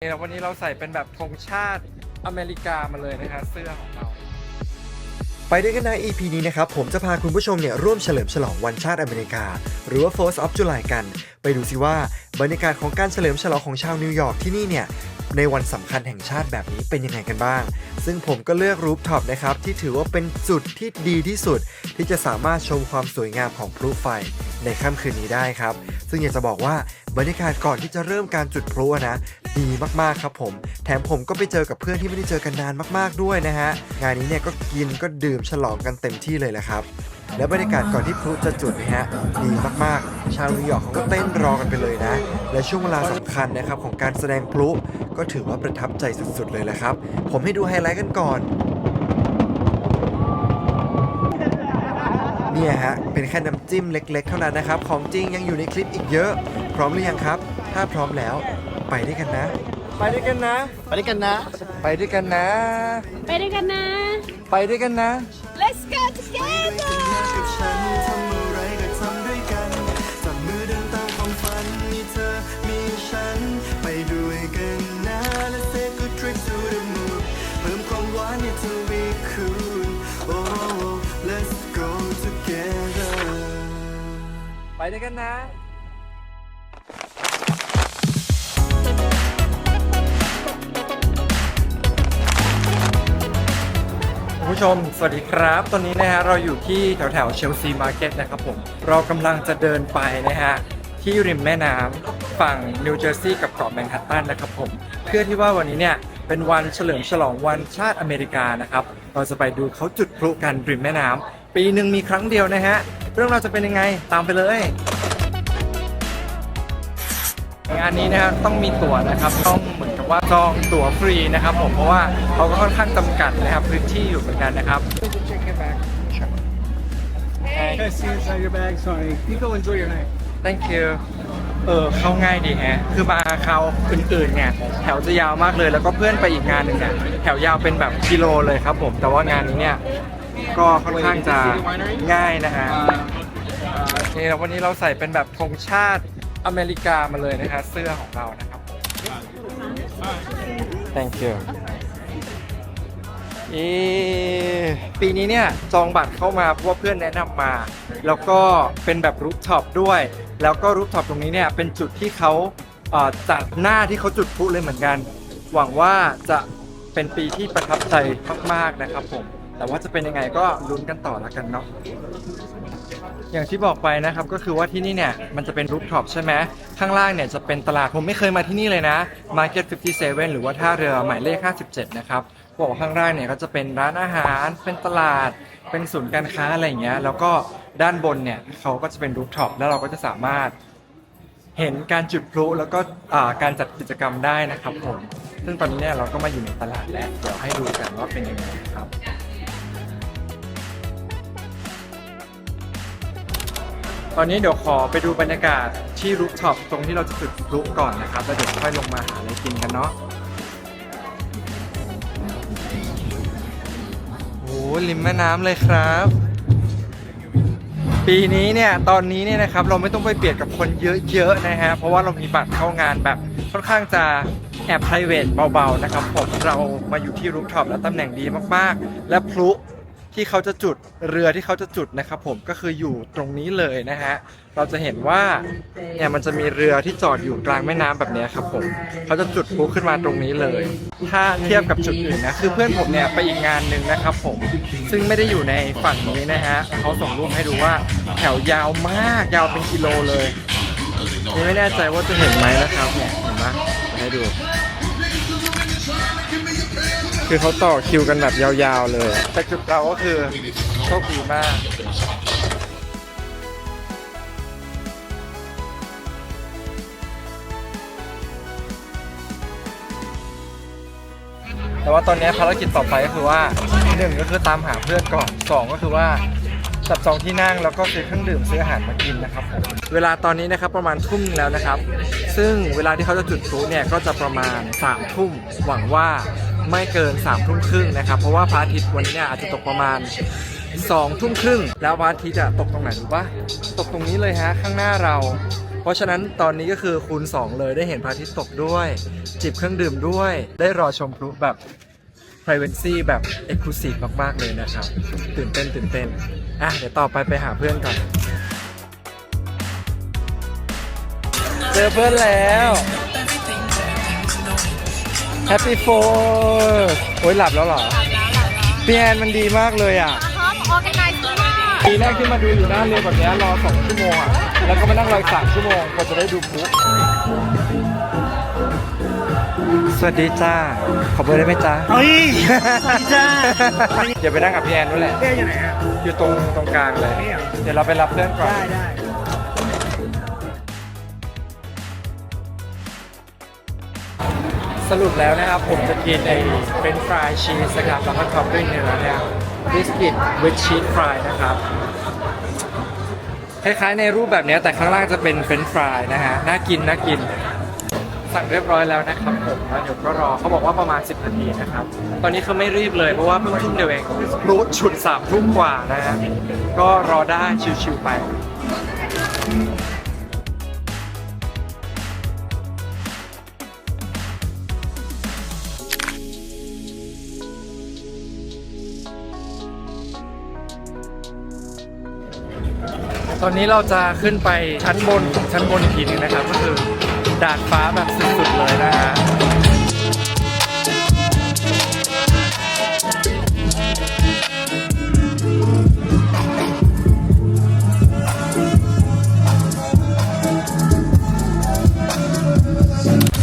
นี่วันนี้เราใส่เป็นแบบธงชาติอเมริกามาเลยนะคะเสื้อของเรา ไปด้วยกันใน EP นี้นะครับ ผมจะพาคุณผู้ชมเนี่ยร่วมเฉลิมฉลองวันชาติอเมริกา หรือว่า 4th of July กัน ไปดูสิว่าบรรยากาศของการเฉลิมฉลองของชาวนิวยอร์กที่นี่เนี่ยในวันสำคัญแห่งชาติแบบนี้เป็นยังไงกันบ้าง ซึ่งผมก็เลือกรูฟท็อปนะครับ ที่ถือว่าเป็นจุดที่ดีที่สุด ที่จะสามารถชมความสวยงามของพลุไฟในค่ำคืนนี้ได้ครับ ซึ่งอยากจะบอกว่าบรรยากาศก่อนที่จะเริ่มการจุดพลุนะ ดีมากๆครับผม แถมผมก็ไปเจอกับเพื่อนที่ไม่ได้เจอกันนานมากๆด้วยนะฮะ งานนี้เนี่ยก็กินก็ดื่มฉลองกันเต็มที่เลยแหละครับ และบรรยากาศก่อนที่พลุจะจุดนะฮะดีมากๆ ชาวนิวยอร์กเขาก็เต้นรอกันไปเลยนะ และช่วงเวลาสำคัญนะครับของการแสดงพลุก็ถือว่าประทับใจสุดๆเลยแหละครับ ผมให้ดูไฮไลท์กันก่อนเนี่ยฮะ เป็นแค่น้ำจิ้มเล็ก ๆ เท่านั้นนะครับ ของจริงยังอยู่ในคลิปอีกเยอะ พร้อมหรือยังครับ ถ้าพร้อมแล้วไปด้วยกันนะ ไปด้วยกันนะ ไปด้วยกันนะ ไปด้วยกันนะ ไปด้วยกันนะ ไปด้วยกันนะ Let's go together กับฉันทำอะไรก็ทำด้วยกันจับมือเดินตามความฝันมีเธอมีฉันไปด้วยกันนะ Let's take a trip to the moon เพิ่มความหวานในทวีคูณ Oh let's go together ไปด้วยกันนะ คุณผู้ชม สวัสดีครับ ตอนนี้นะฮะเราอยู่ที่แถวแถวเชลซีมาร์เก็ตนะครับผม เรากำลังจะเดินไปนะฮะที่ริมแม่น้ำฝั่งนิวเจอร์ซีย์กับเกาะแมนฮัตตันนะครับผม เพื่อที่ว่าวันนี้เนี่ยเป็นวันเฉลิมฉลองวันชาติอเมริกานะครับ เราจะไปดูเขาจุดพลุกันริมแม่น้ำปีหนึ่งมีครั้งเดียวนะฮะ เรื่องเราวจะเป็นยังไงตามไปเลยงานนี้นะครับต้องมีตั๋วนะครับต้องเหมือน ว่าจองตั๋วฟรีนะครับผมเพราะว่าเขาก็ค่อนข้างจำกัดนะครับพื้นที่อยู่เหมือนกันนะครับ Okay, see inside your bag. Sorry. You go enjoy your night. thank you เออเข้าง่ายดีแฮะ คือมาเขาอื่นๆเนี่ยแถวจะยาวมากเลยแล้วก็เพื่อนไปอีกงานหนึ่งเนี่ยแถวยาวเป็นแบบกิโลเลยครับผม แต่ว่างานนี้เนี่ยก็ค่อนข้างจะง่ายนะฮะ นี่แล้ววันนี้เราใส่เป็นแบบธงชาติอเมริกามาเลยนะฮะเสื้อของเรานะครับ thank you เอปีนี้เนี่ยจองบัตรเข้ามาเพราะว่าเพื่อนแนะนำมา แล้วก็เป็นแบบรูฟท็อปด้วย แล้วก็รูฟท็อปตรงนี้เนี่ยเป็นจุดที่เขาเอ่อจัดหน้าที่เขาจุดพลุเลยเหมือนกัน หวังว่าจะเป็นปีที่ประทับใจมากๆนะครับผม แต่ว่าจะเป็นยังไงก็ลุ้นกันต่อแล้วกันเนาะ อย่างที่บอกไปนะครับก็คือว่าที่นี่เนี่ยมันจะเป็นรูฟท็อปใช่ไหมข้างล่างเนี่ยจะเป็นตลาดผมไม่เคยมาที่นี่เลยนะ Market 57 หรือว่าท่าเรือหมายเลข 57 นะครับบอกข้างล่างเนี่ยก็จะเป็นร้านอาหารเป็นตลาด เป็นศูนย์การค้าอะไรอย่างเงี้ยแล้วก็ด้านบนเนี่ยเขาก็จะเป็นรูฟท็อปแล้วเราก็จะสามารถเห็นการจุดพลุแล้วก็การจัดกิจกรรมได้นะครับผม ซึ่งตอนนี้เนี่ยเราก็มาอยู่ในตลาดแล้ว เดี๋ยวให้ดูกันว่าเป็นยังไงครับ ตอนนี้เดี๋ยวขอไปดูบรรยากาศที่รูฟท็อปตรงที่เราจะจุดพลุก่อนนะครับแล้วเดี๋ยวค่อยลงมาหาอะไรกินกันเนาะโอ้ริมแม่น้ำเลยครับ ปีนี้เนี่ยตอนนี้เนี่ยนะครับเราไม่ต้องไปเบียดกับคนเยอะๆนะฮะเพราะว่าเรามีบัตรเข้างานแบบค่อนข้างจะแอบ p r i v a t เบาๆนะครับผมเรามาอยู่ที่รูฟท็อปแล้วตำแหน่งดีมากๆ และพลุ ที่เขาจะจุดเรือที่เขาจะจุดนะครับผมก็คืออยู่ตรงนี้เลยนะฮะเราจะเห็นว่าเนี่ยมันจะมีเรือที่จอดอยู่กลางแม่น้ำแบบนี้ครับผมเขาจะจุดพลุขึ้นมาตรงนี้เลย ถ้าเทียบกับจุดอื่นนะคือเพื่อนผมเนี่ยไปอีกงานหนึ่งนะครับผมซึ่งไม่ได้อยู่ในฝั่งนี้นะฮะเขาส่งรูปให้ดูว่าแถวยาวมากยาวเป็นกิโลเลยนี่ไม่แน่ใจว่าจะเห็นไหมนะครับเนี่ยเห็นไหมให้ดู คือเขาต่อคิวกันแบบยาวๆเลย แต่จุดเราก็คือโชคดีมากแต่ว่าตอนนี้ภารกิจต่อไปก็คือว่าหนึ่งก็คือตามหาเพื่อนก่อนสองก็คือว่าจับจองที่นั่งแล้วก็ซื้อเครื่องดื่มซื้ออาหารมากินนะครับผมเวลาตอนนี้นะครับประมาณทุ่มแล้วนะครับ ซึ่งเวลาที่เขาจะจุดพลุเนี่ยก็จะประมาณ3ามทุ่มหวังว่า ไม่เกิน3ามทุ่มครึ่งนะครับเพราะว่าพระอาทิตย์วันนี้อาจจะตกประมาณ2องทุ่มครึ่งแล้วพระอาทิตย์จะตกตรงไหนรู้ปะตกตรงนี้เลยฮะข้างหน้าเรา เพราะฉะนั้นตอนนี้ก็คือคูณ 2 เลยได้เห็นพระอาทิตย์ตกด้วย จิบเครื่องดื่มด้วย ได้รอชมพลุแบบ privacy แบบ exclusive มาก ๆ เลยนะครับ ตื่นเต้นตื่นเต้นอะเดี๋ยวต่อไปไปหาเพื่อนก่อน เจอเพื่อนแล้ว Happy Four โอ้ยหลับแล้วเหรอพี่แอนมันดีมากเลยอะพร้อมออแกไนซ์มากปีแรกที่มาดูอยู่หน้าเรือแบบเนี้ยรอสองชั่วโมงอะ แล้วก็มานั่งรออีกสามชั่วโมงกว่าจะได้ดูพลุสวัสดีจ้า ขอเบอร์ได้ไหมจ้าเฮ้ยสวัสดีจ้าเดี๋ยวไปนั่งกับพี่แอนนู่นแหละเอ๊ะอยู่ไหนอะอยู่ตรงตรงกลางเลยนี่เหรอเดี๋ยวเราไปรับเพื่อนก่อน ได้ได้ สรุปแล้วนะครับผมจะกินไอ้เฟรนช์ฟรายชีสนะครับแล้วก็ท็อปปิ้งเนื้อเนี่ยบิสกิตวิดชีสฟรายนะครับคล้ายๆในรูปแบบเนี้ยแต่ข้างล่างจะเป็นเฟรนช์ฟรายนะฮะน่ากินน่ากิน สั่งเรียบร้อยแล้วนะครับผมแล้วเดี๋ยวก็รอเขาบอกว่าประมาณ 10 นาทีนะครับ ตอนนี้เขาไม่รีบเลยเพราะว่าเพิ่งทุ่มเดียวเองรู้ฉุดสามทุ่มกว่านะฮะก็รอได้ชิวๆไป อนนี้เราจะขึ้นไปชั้นบนชั้นบนอีกทีหนึงนะครับ ก็คือดาดฟ้าแบบสุดๆเลยนะฮะ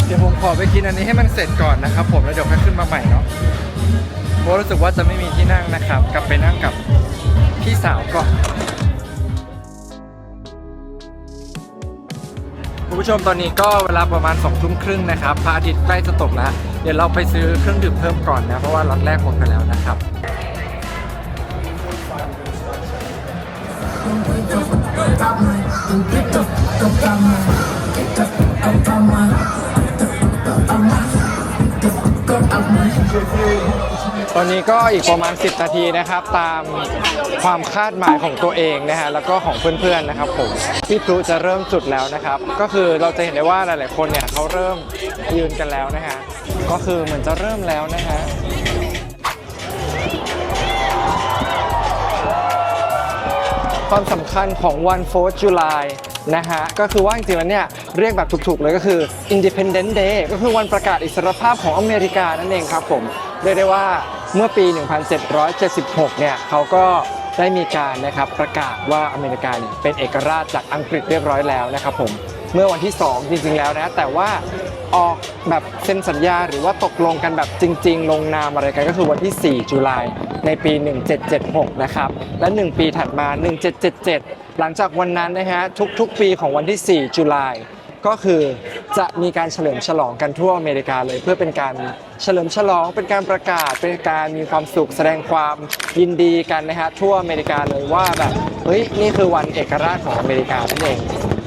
เดี๋ยวผมขอไปกินอันนี้ให้มันเสร็จก่อนนะครับ ผมแล้วเดี๋ยวค่อยขึ้นมาใหม่เนาะเพราะรู้สึกว่าจะไม่มีที่นั่งนะครับ กลับไปนั่งกับพี่สาวก่อน ผู้ชมตอนนี้ก็เวลาประมาณ2องทุ่มครึ่งนะครับพระอาทิตย์ใกล้จะตกแล้ว เดี๋ยวเราไปซื้อเครื่องดื่มเพิ่มก่อนนะ เพราะว่าล็อตแรกหมดไปแล้วนะครับ ตอนนี้ก็อีกประมาณ 10 นาทีนะครับ ตามความคาดหมายของตัวเองนะฮะแล้วก็ของเพื่อนๆนะครับผมที่พลุจะเริ่มจุดแล้วนะครับ ก็คือเราจะเห็นได้ว่าหลายๆคนเนี่ยเขาเริ่มยืนกันแล้วนะฮะก็คือเหมือนจะเริ่มแล้วนะฮะความสำคัญของวัน 4th July นะฮะก็คือว่าจริงๆแล้วเนี่ยเรียกแบบถูกๆเลยก็คือ Independent Day ก็คือวันประกาศอิสรภาพของอเมริกานั่นเองครับผมเรียกได้ว่า เมื่อปี 1776 เนี่ยเขาก็ได้มีการนะครับประกาศว่าอเมริกาเนี่ยเป็นเอกราชจากอังกฤษเรียบร้อยแล้วนะครับผมเมื่อวันที่ 2 จริงๆแล้วนะ แต่ว่าออกแบบเซ็นสัญญาหรือว่าตกลงกันแบบจริง ๆ ลงนามอะไรกันก็คือวันที่ 4 จุลายในปี 1776 นะครับ และ 1 ปีถัดมา 1777 หลังจากวันนั้นนะฮะทุกๆ ปีของวันที่ 4 จุลาย ก็คือจะมีการเฉลิมฉลองกันทั่วอเมริกาเลย เพื่อเป็นการเฉลิมฉลองเป็นการประกาศเป็นการมีความสุขแสดงความยินดีกันนะฮะทั่วอเมริกาเลยว่าแบบเฮ้ยนี่คือวันเอกราชของอเมริกานั่นเอง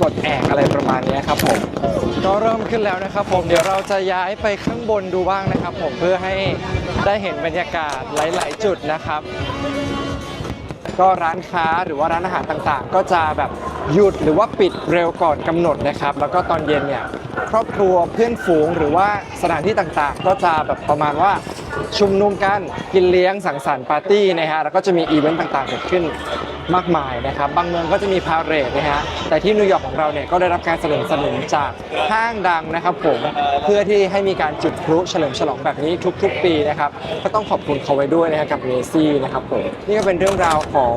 กดแอกอะไรประมาณนี้ครับผมก็เริ่มขึ้นแล้วนะครับ ผมเดี๋ยวเราจะย้ายไปข้างบนดูบ้างนะครับ ผมเพื่อให้ได้เห็นบรรยากาศหลาย ๆ จุดนะครับ ก็ร้านค้าหรือว่าร้านอาหารต่างๆ ก็จะแบบหยุดหรือว่าปิดเร็วก่อนกำหนดนะครับ แล้วก็ตอนเย็นเนี่ยครอบครัวเพื่อนฝูงหรือว่าสถานที่ต่างๆ ก็จะแบบประมาณว่าชุมนุมกันกินเลี้ยงสังสรรค์ปาร์ตี้นะฮะแล้วก็จะมีอีเวนต์ต่างๆเกิดขึ้น มากมายนะครับ บางเมืองก็จะมีพาเหรดนะฮะ แต่ที่นิวยอร์กของเราเนี่ยก็ได้รับการสนับสนุนจากห้างดังนะครับผมเพื่อที่ให้มีการจุดพลุเฉลิมฉลองแบบนี้ทุกๆ ปีนะครับ ก็ต้องขอบคุณเขาไว้ด้วยนะครับกับเมซี่นะครับผมนี่ก็เป็นเรื่องราวของ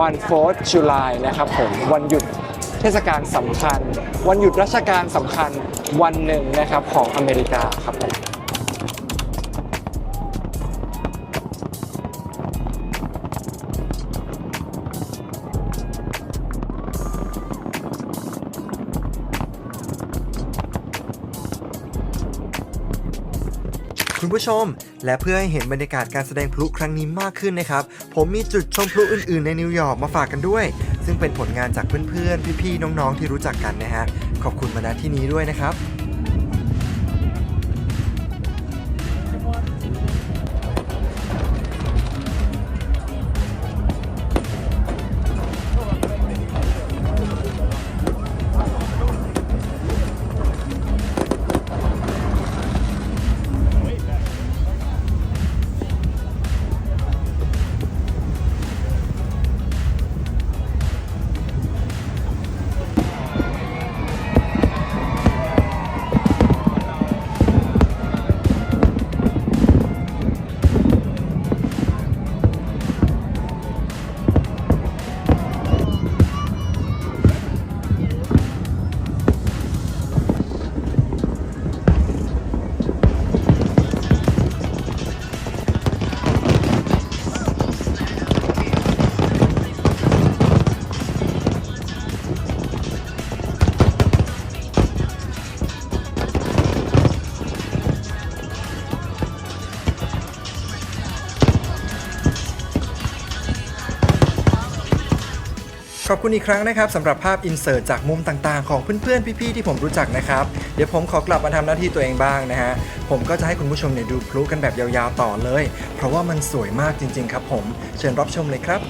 วัน 4th July นะครับผมวันหยุดเทศกาลสำคัญ วันหยุดราชการสำคัญวันหนึ่งนะครับของอเมริกาครับผม ผู้ชม และเพื่อให้เห็นบรรยากาศการแสดงพลุครั้งนี้มากขึ้นนะครับ ผมมีจุดชมพลุอื่นๆ ในนิวยอร์กมาฝากกันด้วย ซึ่งเป็นผลงานจากเพื่อนๆ พี่ๆ น้องๆ ที่รู้จักกันนะฮะ ขอบคุณมาณที่นี้ด้วยนะครับ อบคุณอีกครั้งนะครับสำหรับภาพอินเสิร์ตจากมุมต่างๆ ของเพื่อนๆ พี่ๆ ที่ผมรู้จักนะครับ เดี๋ยวผมขอกลับมาทำหน้าที่ตัวเองบ้างนะฮะ ผมก็จะให้คุณผู้ชมเนี่ยดูพลุกันแบบยาวๆต่อเลย เพราะว่ามันสวยมากจริงๆครับผม เชิญรับชมเลยครับ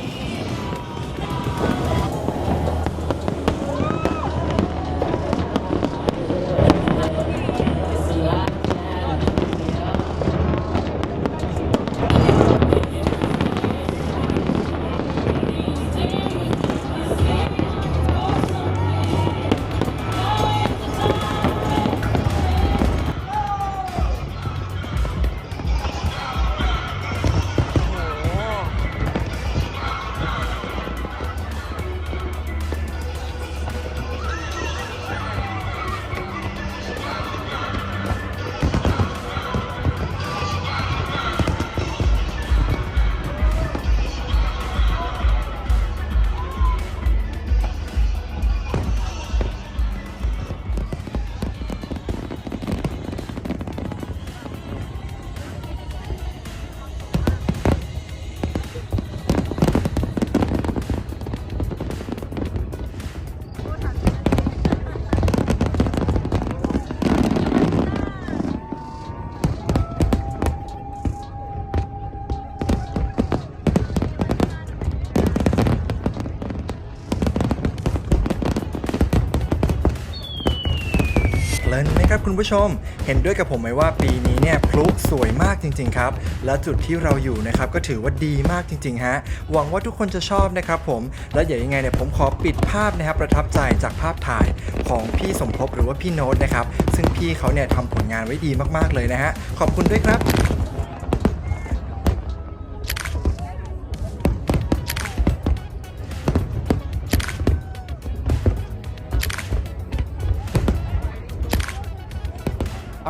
คุณผู้ชม เห็นด้วยกับผมไหมว่าปีนี้เนี่ยพลุสวยมากจริง ๆ ครับ และจุดที่เราอยู่นะครับก็ถือว่าดีมากจริง ๆ ฮะ หวังว่าทุกคนจะชอบนะครับผม และเดี๋ยวยังไงเนี่ยผมขอปิดภาพนะครับประทับใจจากภาพถ่ายของพี่สมภพหรือว่าพี่โน้ตนะครับ ซึ่งพี่เขาเนี่ยทำผลงานไว้ดีมากๆเลยนะฮะ ขอบคุณด้วยครับ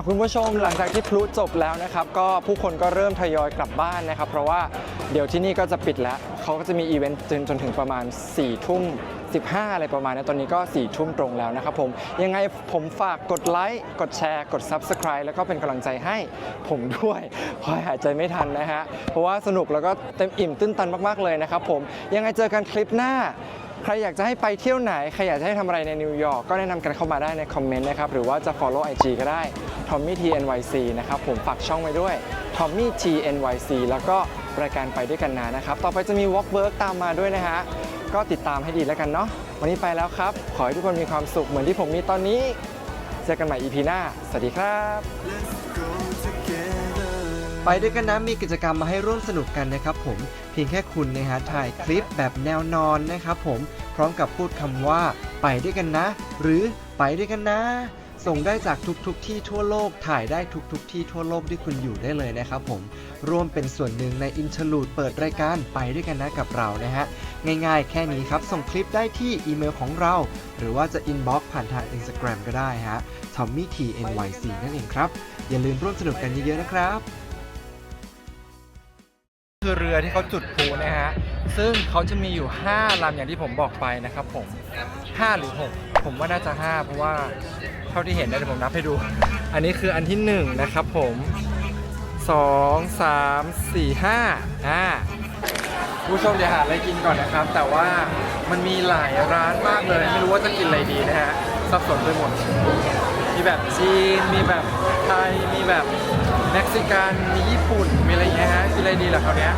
คุณผู้ชมหลังจากที่พลุจบแล้วนะครับ ก็ผู้คนก็เริ่มทยอยกลับบ้านนะครับ เพราะว่าเดี๋ยวที่นี่ก็จะปิดแล้ว เขาก็จะมีอีเวนต์จนจนถึงประมาณ4ี่ทุ่ม15 อะไรประมาณนี้ตอนนี้ก็4ี่ทุ่มตรงแล้วนะครับผม ยังไงผมฝากกดไลค์ กดแชร์ กด Subscribe แล้วก็เป็นกำลังใจให้ผมด้วยเพราะหายใจไม่ทันนะฮะ เพราะว่าสนุกแล้วก็เต็มอิ่มตื้นตันมาก ๆ เลยนะครับผม ยังไงเจอกันคลิปหน้า ใครอยากจะให้ไปเที่ยวไหน ใครอยากจะให้ทำอะไรในนิวยอร์กก็แนะนำกันเข้ามาได้ในคอมเมนต์นะครับ หรือว่าจะ follow IG ก็ได้ Tommy T NYC นะครับ ผมฝากช่องไว้ด้วย Tommy T NYC แล้วก็รายการไปด้วยกันนานะครับ ต่อไปจะมี Walk Work ตามมาด้วยนะฮะ ก็ติดตามให้ดีแล้วกันเนาะ วันนี้ไปแล้วครับ ขอให้ทุกคนมีความสุขเหมือนที่ผมมีตอนนี้ เจอกันใหม่ EP หน้า สวัสดีครับ ไปด้วยกันนะมีกิจกรรมมาให้ร่วมสนุกกันนะครับผมเพียงแค่คุณนะฮะถ่ายคลิปแบบแนวนอนนะครับผมพร้อมกับพูดคำว่าไปด้วยกันนะ หรือไปด้วยกันนะ ส่งได้จากทุกๆทที่ทั่วโลกถ่ายได้ทุกๆทที่ทั่วโลกที่คุณอยู่ได้เลยนะครับผมร่วมเป็นส่วนหนึ่งในอินเทอร์ลูดเปิดรายการไปด้วยกันนะกับเรานะฮะง่ายๆ แค่นี้ครับ ส่งคลิปได้ที่อีเมลของเรา หรือว่าจะอินบ็อกซ์ผ่านทาง Instagram ก็ได้ฮะ Tommy T NYC นั่นเองครับ อย่าลืมร่วมสนุกกันเยอะๆนะครับ คือเรือที่เขาจุดพลุนะฮะ ซึ่งเขาจะมีอยู่ 5ลำอย่างที่ผมบอกไปนะครับผม 5 หรือ 6 ผมว่าน่าจะ 5 เพราะว่าเท่าที่เห็นนะเดี๋ยวผมนับให้ดู อันนี้คืออันที่ 1 นะครับผม 2 3 4 5อ่าผู้ชมเดี๋ยวหาอะไรกินก่อนนะครับ แต่ว่ามันมีหลายร้านมากเลย ไม่รู้ว่าจะกินอะไรดีนะฮะสับสนไปหมด มีแบบจีน มีแบบไทย มีแบบ เม็กซิกันมีญี่ปุ่นมีอะไรอย่างเงี้ยฮะกินอะไรดีล่ะคราวเนี้ย